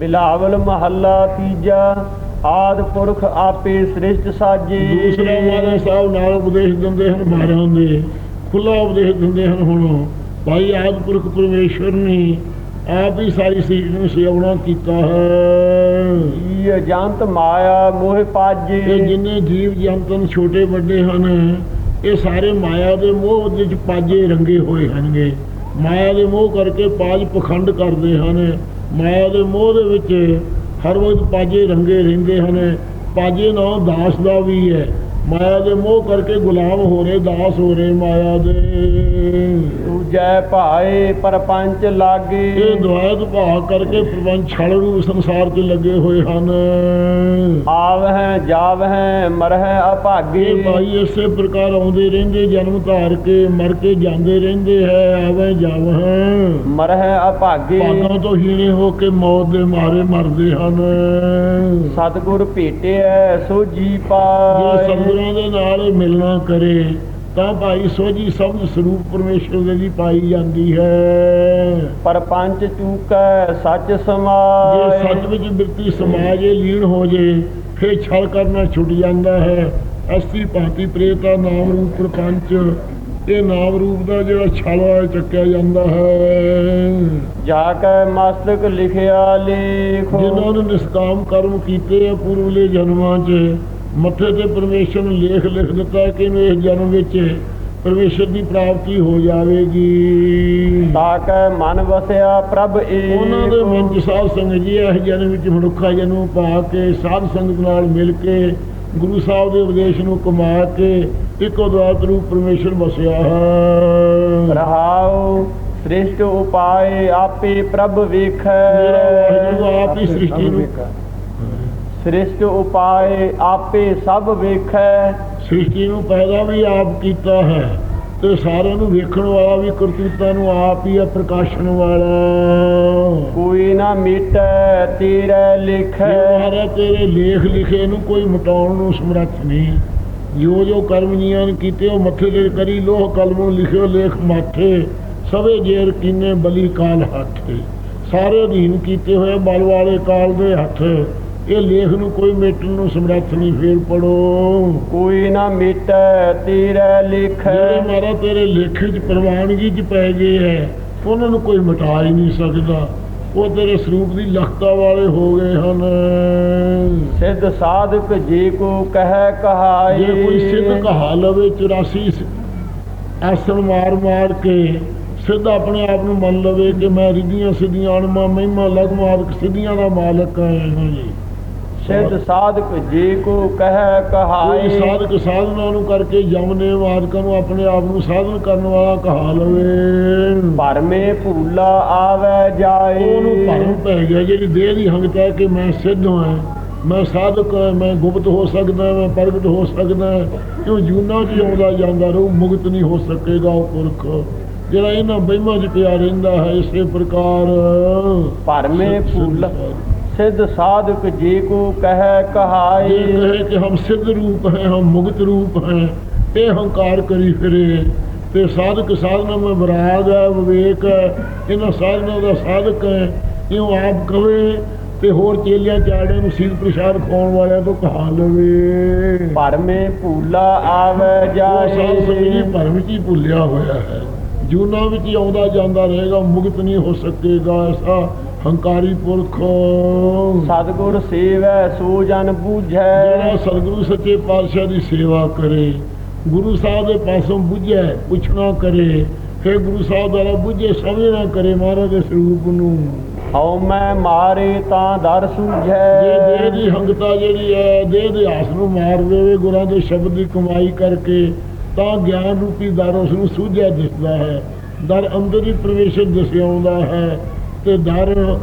ਬਿਲਾਵਲ ਮਹੱਲਾ ਤੀਜਾ ਆਦ ਪੁਰਖ ਆਪੇ ਸ੍ਰਿਸ਼ਟ ਸਾਜੇ। ਦੂਸਰਾ ਮਹਾਰਾਜ ਸਾਹਿਬ ਨਾਲ ਉਪਦੇਸ਼ ਦਿੰਦੇ ਹਨ ਬਾਰਾਂ ਦੇ। ਖੁੱਲਾ ਉਪਦੇਸ਼ ਦਿੰਦੇ ਹਨ ਹੁਣ। ਭਾਈ ਆਦਿਪੁਰਖ ਪਰਮੇਸ਼ਵਰ ਨੇ ਆਪ ਹੀ ਸਾਰੀ ਸ੍ਰਿਸ਼ਟੀ ਨੂੰ ਸਿਆਉਣਾ ਕੀਤਾ ਹੈ। ਇਹ ਜੰਤ ਮਾਇਆ ਮੋਹ ਇਹ ਪਾਜੇ ਜਿੰਨੇ ਜੀਵ ਜੰਤਨ ਛੋਟੇ ਵੱਡੇ ਹਨ ਇਹ ਸਾਰੇ ਮਾਇਆ ਦੇ ਮੋਹ ਵਿੱਚ ਪਾਜੇ ਰੰਗੇ ਹੋਏ ਹਨਗੇ ਮਾਇਆ ਦੇ ਮੋਹ ਕਰਕੇ ਪਾਜ ਪਖੰਡ ਕਰਦੇ ਹਨ। ਮਾਇਆ ਦੇ ਮੋਹ ਦੇ ਵਿੱਚ ਹਰ ਵਕਤ ਪਾਜੇ ਰੰਗੇ ਰਹਿੰਦੇ ਹਨ। ਪਾਜੇ ਨਾਲ ਦਾਸ ਦਾ ਵੀ ਹੈ। ਮਾਇਆ ਦੇ ਮੋਹ ਕਰਕੇ ਗੁਲਾਮ ਹੋ ਰਹੇ ਦਾਸ ਹੋ ਰਹੇ ਮਾਇਆ ਦੇ। ਦੂਜੈ ਭਾਏ ਪਰਪੰਚ ਲਾਗੇ। ਇਹ ਦੁਆਇਤ ਭਾਗ ਕਰਕੇ ਪ੍ਰਪੰਚ ਛਲ ਰੂਪ ਸੰਸਾਰ 'ਚ ਲੱਗੇ ਹੋਏ ਹਨ। ਆਵਹਿ ਜਾਵਹਿ ਮਰਹਿ ਅਭਾਗੇ। ਇਹ ਭਾਈ ਇਸੇ ਪ੍ਰਕਾਰ ਆਉਂਦੇ ਰਹਿੰਦੇ ਜਨਮ ਧਾਰ ਕੇ ਮਰ ਕੇ ਜਾਂਦੇ ਰਹਿੰਦੇ ਹੈ ਆਵੇ ਜਾਵਹ। ਮਰਹਿ ਅਭਾਗੇ। ਭਾਗਾਂ ਤੋਂ ਹੀਣੇ ਹੋ ਕੇ ਮੌਤ ਦੇ ਮਾਰੇ ਮਰਦੇ ਹਨ। ਸਤਿਗੁਰ ਭੇਟਿਐ ਸੋ ਜੀ ਜੇ ਪਾਏ ਸਤਿਗੁਰਾਂ ਦੇ ਨਾਲ ਮਿਲਣਾ ਕਰੇ ਤਾਂ ਭਾਈ ਸੋਝੀ ਸ਼ਬਦ ਸਰੂਪ ਪਰਮੇਸ਼ਰ ਦੇ ਦੀ ਪਾਈ ਜਾਂਦੀ ਹੈ। ਪਰਪੰਚ ਚੂਕੈ ਸੱਚ ਜੇ ਸਮਾਏ ਸੱਚ ਵਿੱਚ ਬਿਰਤੀ ਸਮਾਜ ਇਹ ਲੀਨ ਹੋ ਜੇ ਫੇਰ ਛਲ ਕਰਨਾ ਛੁੱਟ ਜਾਂਦਾ ਹੈ। ਅਸਤੀ ਭਾਂਤੀ ਪ੍ਰੇਤਾ ਨਾਮ ਰੂਪ ਪ੍ਰਪੰਚ ਇਹ ਨਾਮ ਰੂਪ ਦਾ ਜਿਹੜਾ ਛਲ ਹੈ ਚੱਕਿਆ ਜਾਂਦਾ ਹੈ। ਜਾ ਕੈ ਮਸਤਕ ਲਿਖਿਆ ਲੇਖੋ। ਜਿਨ੍ਹਾਂ ਨੇ ਨਿਸਕਾਮ ਕਰਮ ਕੀਤੇ ਆ ਪੂਰਵਲੇ ਜਨਮਾਂ 'ਚ ਮੱਥੇ ਤੇ ਪਰਮੇਸ਼ਰ ਨੇ ਲੇਖ ਲਿਖ ਦਿੱਤਾ ਕਿ ਇਹਨੂੰ ਇਸ ਜਨਮ ਵਿੱਚ ਪਰਮੇਸ਼ਰ ਦੀ ਪ੍ਰਾਪਤੀ ਹੋ ਜਾਵੇਗੀ। ਤਾ ਕੈ ਮਨ ਵਸਿਆ ਪ੍ਰਭ ਏ ਉਹਨਾਂ ਦੇ ਮਨ 'ਚ ਸਾਧ ਸੰਗਤ ਜੀ ਇਸ ਜਨਮ ਵਿੱਚ ਮਨੁੱਖਾ ਜਨਮ ਪਾ ਕੇ ਸਾਧ ਸੰਗਤ ਨਾਲ ਮਿਲ ਕੇ ਗੁਰੂ ਸਾਹਿਬ ਦੇ ਉਪਦੇਸ਼ ਨੂੰ ਕਮਾ ਕੇ ਇੱਕੋ ਦਵਾਤ ਰੂਪ ਪਰਮੇਸ਼ਰ ਵਸਿਆ ਹੈ। ਰਹਾਉ ਸ੍ਰਿਸ਼ਟ ਉਪਾਏ ਆਪੇ ਪ੍ਰਭ ਵੇਖੈ। ਮੇਰਾ ਵਾਹਿਗੁਰੂ ਆਪ ਹੀ ਸ੍ਰਿਸ਼ਟੀ ਨੂੰ ਸ੍ਰਿਸ਼ਟ ਉਪਾਏ ਆਪੇ ਸਭ ਵੇਖੈ। ਸ੍ਰਿਸ਼ਟੀ ਨੂੰ ਪੈਦਾ ਵੀ ਆਪ ਕੀਤਾ ਹੈ ਤੇ ਸਾਰਿਆਂ ਨੂੰ ਵੇਖਣ ਵਾਲਾ ਵੀ ਕਰਤੂਤਾਂ ਨੂੰ ਆਪ ਹੀ ਹੈ ਪ੍ਰਕਾਸ਼ਣ ਵਾਲਾ। ਕੋਈ ਨਾ ਮਿਟੈ ਤੇਰੇ ਲਿਖੈ। ਮਹਾਰਾ ਤੇਰੇ ਲੇਖ ਲਿਖੇ ਨੂੰ ਕੋਈ ਮਿਟਾਉਣ ਨੂੰ ਸਮਰੱਥ ਨਹੀਂ ਜੋ ਜੋ ਕਰਮ ਜੀਆਂ ਨੇ ਕੀਤੇ ਉਹ ਮੱਥੇ ਤੇ ਕਰੀ ਲੋਹ ਕਲਮੋਂ ਲਿਖਿਓ ਲੇਖ ਮਾਥੇ ਸਵੇ ਜੇਰ ਕੀਨੇ ਬਲੀ ਕਾਲ ਹੱਥੇ ਸਾਰੇ ਅਧੀਨ ਕੀਤੇ ਹੋਏ ਬਲ ਵਾਲੇ ਕਾਲ ਦੇ ਹੱਥ। ਇਹ ਲੇਖ ਨੂੰ ਕੋਈ ਮਿਟਣ ਨੂੰ ਸਮਰੱਥ ਨਹੀਂ ਫੇਰ ਪੜੋ ਕੋਈ ਨਾ ਮਿਟੈ ਤੇਰੇ ਲਿਖੈ। ਜਿਹੜੇ ਮਾਰਾ ਤੇਰੇ ਲੇਖੇ 'ਚ ਪ੍ਰਵਾਨਗੀ 'ਚ ਪੈ ਗਏ ਹੈ ਉਹਨਾਂ ਨੂੰ ਕੋਈ ਮਿਟਾ ਹੀ ਨਹੀਂ ਸਕਦਾ। ਉਹ ਤੇਰੇ ਸਰੂਪ ਦੀ ਲਖਤਾ ਵਾਲੇ ਹੋ ਗਏ ਹਨ। ਸਿੱਧ ਸਾਧਕ ਜੇ ਕੋ ਕਹਿ ਕਹਾਏ। ਜੇ ਕੋਈ ਸਿੱਧ ਕਹਾ ਲਵੇ 84 ਸ- ਆਸਣ ਮਾਰ ਮਾਰ ਕੇ ਸਿੱਧ ਆਪਣੇ ਆਪ ਨੂੰ ਮੰਨ ਲਵੇ ਕਿ ਮੈਂ ਰਿੱਧੀਆਂ ਸਿੱਧੀਆਂ ਅਣਮਾ ਮਹਿਮਾ ਲਗਮਾਦਕ ਸਿੱਧੀਆਂ ਦਾ ਮਾਲਕ ਹਾਂ ਜੀ ਸਿੱਧ ਸਾਧਕ ਜੇ ਕੋ ਕਹਿ ਕੋਈ ਕਹਾਏ ਸਾਧਕ ਸਾਧਨਾ ਨੂੰ ਕਰਕੇ ਜਮਨੇ ਮਾਦਕਾਂ ਨੂੰ ਆਪਣੇ ਆਪ ਨੂੰ ਸਾਧਨ ਕਰਨ ਵਾਲਾ ਕਹਾ ਲਵੇ। ਭਰਮੇ ਭੂਲਾ ਆਵੇ ਜਾਏ। ਉਹਨੂੰ ਭਰਮ ਪੈ ਗਿਆ ਜਿਹੜੀ ਦੇਹ ਦੀ ਹੰਗਤ ਹੈ ਕਿ ਮੈਂ ਸਿੱਧ ਹਾਂ ਮੈਂ ਸਾਧਕ ਹਾਂ ਮੈਂ ਗੁਪਤ ਹੋ ਸਕਦਾ ਮੈਂ ਪ੍ਰਗਟ ਹੋ ਸਕਦਾ ਕਿਉਂ ਜੂਨਾ ਚ ਆਉਂਦਾ ਜਾਂਦਾ ਰਹੂ ਮੁਕਤ ਨਹੀਂ ਹੋ ਸਕੇਗਾ ਉਹ ਪੁਰਖ। ਜਿਹੜਾ ਇਹਨਾਂ ਬਹਿਮਾਂ 'ਚ ਪਿਆ ਰਹਿੰਦਾ ਹੈ ਇਸੇ ਪ੍ਰਕਾਰ। ਭਰਮੇ ਭੂਲਾ ਸਿੱਧ ਸਿੱਧ ਸਾਧਕ ਜੇ ਕੋ ਕਹਿ ये ਕਹਾਏ कहे कि हम सिद्ध रूप हैं हम मुक्त रूप हैं ये अहंकार करी फिरे ਤੇ ਸਾਧਕ ਸਾਧਨਾ ਮੈਂ ਵਿਰਾਗ ਹੈ ਵਿਵੇਕ ਹੈ ਇਹਨਾਂ ਸਾਧਨਾ ਦਾ ਸਾਧਕ ਹੈ ਇਉਂ ਆਪ ਕਵੇ ਤੇ ਹੋਰ ਚੇਲਿਆਂ ਚਾੜਿਆਂ ਨੂੰ ਸੀਧ ਪ੍ਰਸ਼ਾਦ ਖਾਉਣ ਵਾਲਿਆਂ ਤੋਂ ਕਹਾ ਲਵੇ ਭਰਮੇ ਭੂਲਾ ਆਵੇ ਉਹ ਸਾਧ ਸੰਗਤ ਜੀ ਜਾਏ ਭਰਮ ਵਿੱਚ ਹੀ ਭੁੱਲਿਆ ਹੋਇਆ ਹੈ ਜੂਨਾ ਵਿੱਚ ਹੀ ਆਉਂਦਾ ਜਾਂਦਾ ਰਹੇਗਾ ਮੁਕਤ ਨਹੀਂ ਹੋ ਸਕੇਗਾ ਐਸਾ ਹੰਕਾਰੀ ਪੁਰਖ। ਸਤਿਗੁਰ ਸੇਵੈ ਸੋ ਜਨ ਬੂਝੈ। ਜਿਹੜਾ ਸਤਿਗੁਰੂ ਸੱਚੇ ਪਾਤਸ਼ਾਹ ਦੀ ਸੇਵਾ ਕਰੇ ਗੁਰੂ ਸਾਹਿਬ ਦੇ ਪਾਸੋਂ ਬੁੱਝੇ ਪੁੱਛਣਾ ਕਰੇ ਫਿਰ ਗੁਰੂ ਸਾਹਿਬ ਦੁਆਰਾ ਬੁੱਝੇ ਸਮਝਣਾ ਕਰੇ ਮਹਾਰਾਜ ਦੇ ਸਰੂਪ ਨੂੰ। ਹਉ ਮੈਂ ਮਾਰੇ ਤਾਂ ਦਰ ਜੇ ਸੂਝੈ ਦੇਹ ਦੀ ਹੰਗਤਾ ਜਿਹੜੀ ਹੈ ਦੇਹ ਦੇ ਆਸ ਨੂੰ ਮਾਰ ਦੇਵੇ ਗੁਰਾਂ ਦੇ ਸ਼ਬਦ ਦੀ ਕਮਾਈ ਕਰਕੇ ਤਾਂ ਗਿਆਨ ਰੂਪੀ ਦਰ ਉਸ ਨੂੰ ਸੂਝਿਆ ਦਿਸਦਾ ਹੈ। ਦਰ ਅੰਦਰ ਹੀ ਪ੍ਰਵੇਸ਼ ਦਿਸਿਆ ਆਉਂਦਾ ਹੈ। ਤੇ ਦਰ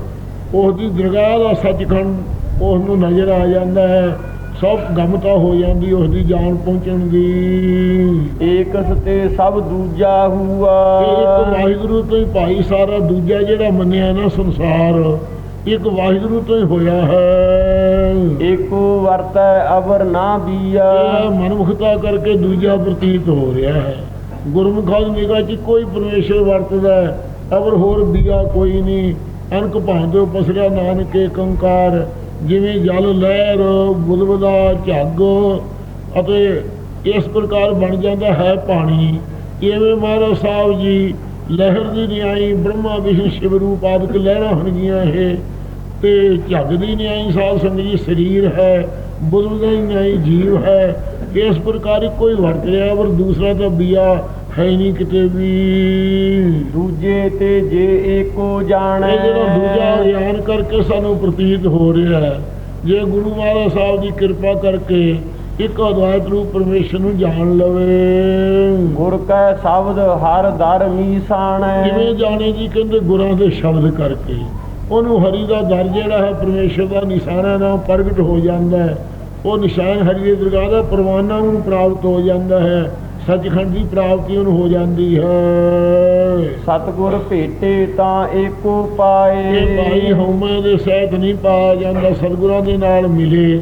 ਉਸ ਦੀ ਦਰਗਾਹ ਦਾ ਸੱਚਖੰਡ ਉਸ ਨੂੰ ਨਜ਼ਰ ਆ ਜਾਂਦਾ ਹੈ। ਸਭ ਗਮਤਾ ਹੋ ਜਾਂਦੀ ਉਸ ਦੀ ਜਾਨ ਪਹੁੰਚਣ ਦੀ। ਏਕਸ ਤੇ ਸਭ ਦੂਜਾ ਤੇ ਇੱਕ ਹੂਆ ਵਾਹਿਗੁਰੂ ਤੋਂ ਹੀ ਭਾਈ ਸਾਰਾ ਦੂਜਾ ਜਿਹੜਾ ਮੰਨਿਆ ਨਾ ਸੰਸਾਰ ਇੱਕ ਵਾਹਿਗੁਰੂ ਤੋਂ ਹੀ ਹੋਇਆ ਹੈ। ਏਕੋ ਵਰਤੈ ਅਵਰ ਨਾ ਬੀਆ। ਮਨਮੁਖਤਾ ਕਰਕੇ ਦੂਜਾ ਪ੍ਰਤੀਤ ਹੋ ਰਿਹਾ ਹੈ। ਗੁਰਮੁਖਾਂ ਦੀ ਨਿਗਾਹ 'ਚ ਕੋਈ ਪਰਮੇਸ਼ਰ ਵਰਤਦਾ ਹੈ। ਅਵਰ ਹੋਰ ਬੀਆ ਕੋਈ ਨਹੀਂ ਅਨਕ ਭਾਂਦੇ ਪਸਰਿਆ ਨਾਨਕੇ ਏਕ ਜਿਵੇਂ ਜਲ ਲਹਿਰ ਬੁਲਬੁਲਾ ਝੱਗ। ਅਤੇ ਇਸ ਪ੍ਰਕਾਰ ਬਣ ਜਾਂਦਾ ਹੈ ਪਾਣੀ। ਇਵੇਂ ਮਹਾਰਾਜ ਸਾਹਿਬ ਜੀ, ਲਹਿਰ ਦੀ ਨਿਆਈ ਬ੍ਰਹਮਾ ਵਿਸ਼ਨੂੰ ਸ਼ਿਵ ਰੂਪ ਆਦਿਕ ਲਹਿਰਾਂ ਹੋਣਗੀਆਂ ਇਹ। ਤੇ ਝੱਗ ਦੀ ਨਿਆਈ ਸਾਧ ਸੰਗਤ ਜੀ ਸਰੀਰ ਹੈ, ਬੁਲਬੁਲ ਦੀ ਨਿਆਈ ਜੀਵ ਹੈ। ਇਸ ਪ੍ਰਕਾਰ ਹੀ ਕੋਈ ਵਰਤ ਰਿਹਾ ਪਰ ਦੂਸਰਾ ਤਾਂ ਬੀਆ ਹੈ ਨਹੀਂ ਕਿਤੇ ਵੀ। ਦੂਜੇ ਤੇ ਜੇ ਏਕੋ ਜਾਣੈ। ਇਹ ਜਿਹੜਾ ਦੂਜਾ ਗਿਆਨ ਕਰਕੇ ਸਾਨੂੰ ਪ੍ਰਤੀਤ ਹੋ ਰਿਹਾ ਹੈ ਜੇ ਗੁਰੂ ਮਹਾਰਾਜ ਸਾਹਿਬ ਦੀ ਕਿਰਪਾ ਕਰਕੇ ਇੱਕ ਅਦਵਾਇਤ ਰੂਪ ਪਰਮੇਸ਼ਰ ਨੂੰ ਜਾਣ ਲਵੇ। ਗੁਰ ਕੈ ਸ਼ਬਦ ਹਰ ਦਰ ਮੀਸਾਣੈ। ਕਿਵੇਂ ਜਾਣੇ ਜੀ ਕਹਿੰਦੇ ਗੁਰਾਂ ਦੇ ਸ਼ਬਦ ਕਰਕੇ। ਉਹਨੂੰ ਹਰੀ ਦਾ ਦਰ ਜਿਹੜਾ ਹੈ ਪਰਮੇਸ਼ਰ ਦਾ ਨਿਸ਼ਾਨਾ ਨਾਮ ਪ੍ਰਗਟ ਹੋ ਜਾਂਦਾ ਹੈ। ਉਹ ਨਿਸ਼ਾਨ ਹਰੀ ਦੇ ਦਰਗਾਹ ਦਾ ਪਰਵਾਨਾ ਨੂੰ ਪ੍ਰਾਪਤ ਹੋ ਜਾਂਦਾ ਹੈ। ਸੱਚਖੰਡ ਦੀ ਪ੍ਰਾਪਤੀ ਉਹਨੂੰ ਹੋ ਜਾਂਦੀ ਹੈ। ਸਤਗੁਰ ਭੇਟੇ ਤਾਂ ਏਕੋ ਪਾਏ ਇਹ ਭਾਈ ਹਉਮੈ ਦੇ ਸਹਿਤ ਨਹੀਂ ਪਾਇਆ ਜਾਂਦਾ ਸਤਿਗੁਰਾਂ ਦੇ ਨਾਲ ਮਿਲੇ